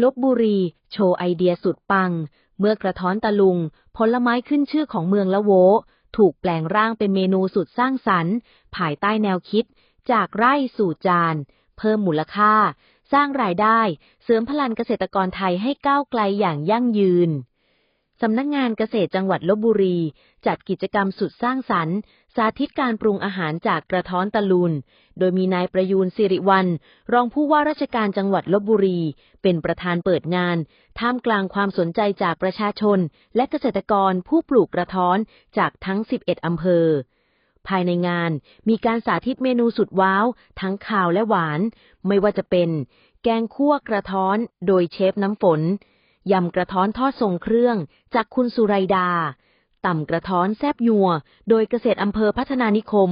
ลบบุรี โชว์ไอเดียสุดปัง เมื่อกระท้อนตะลุง ผลไม้ขึ้นชื่อของเมืองละโว ถูกแปลงร่างเป็นเมนูสุดสร้างสรรค์ ภายใต้แนวคิด จากไร่สู่จาน เพิ่มมูลค่า สร้างรายได้ เสริมพลังเกษตรกรไทยให้ก้าวไกลอย่างยั่งยืน สำนักงานเกษตรจังหวัดลบบุรี จัดกิจกรรมสุดสร้างสรรค์ สาธิตการปรุงอาหารจากกระท้อนตะลุน โดยมีนายประยูนสิริวัลรองผู้ว่าราชการจังหวัดลบบุรี เป็นประธานเปิดงาน ท่ามกลางความสนใจจากประชาชน และเกษตรกรผู้ปลูกกระท้อนจากทั้ง 11 อำเภอภายในงานมีการสาธิตเมนูสุดว้าว ทั้งข่าวและหวาน ไม่ว่าจะเป็น แกงคั่วกระท้อน โดยเชฟน้ำฝน ยำกระท้อนทอดทรงเครื่อง จากคุณสุไรดา ต่ำกระท้อนแซบยัว โดยเกษตรอำเภอพัฒนานิคม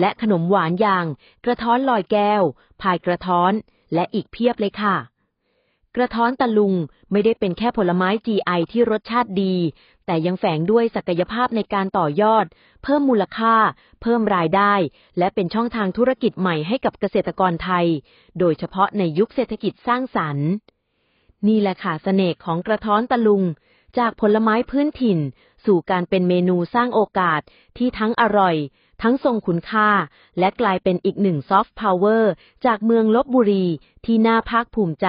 และขนมหวานอย่าง กระท้อนลอยแก้ว พายกระท้อน และอีกเพียบเลยค่ะ กระท้อนตะลุงไม่ได้เป็นแค่ผลไม้ GI ที่รสชาติดี แต่ยังแฝงด้วยศักยภาพในการต่อยอด เพิ่มมูลค่า เพิ่มรายได้ และเป็นช่องทางธุรกิจใหม่ให้กับเกษตรกรไทย โดยเฉพาะในยุคเศรษฐกิจสร้างสรรค์ นี่แหละค่ะเสน่ห์ของกระท้อนตะลุง จากผลไม้พื้นถิ่น สู่การเป็นเมนูสร้างโอกาสที่ทั้งอร่อย ทั้งทรงคุณค่า และกลายเป็นอีกหนึ่งซอฟต์พาวเวอร์จากเมืองลบบุรีที่น่าภาคภูมิใจ